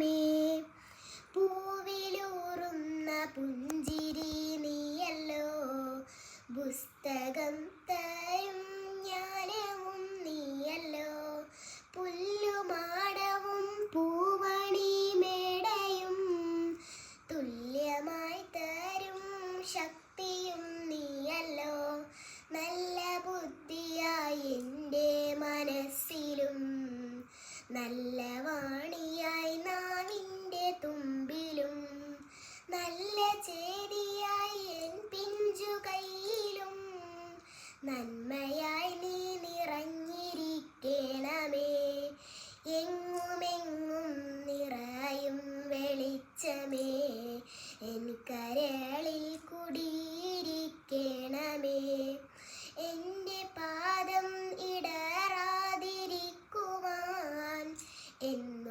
പ്രിയമേ പൂവിലൂറുന്ന പുഞ്ചിരി നീയല്ലോ. പുസ്തകം തരും ജ്ഞാനവും നീയല്ലോ. പുല്ലുമാടവും പൂവണി മേടയും തുല്യമായി തരും ശക്തിയും നീയല്ലോ. നല്ല ബുദ്ധിയായി എന്റെ മനസ്സിലും നല്ല വാണി ചേരിയായി എൻ നന്മയായി നീ നിറഞ്ഞിരിക്കണമേ. എങ്ങുമെങ്ങും നിറയും വെളിച്ചമേ. എൻ കരളിൽ കുടിയിരിക്കണമേ. എന്റെ പാദം ഇടറാതിരിക്കുവാൻ എൻ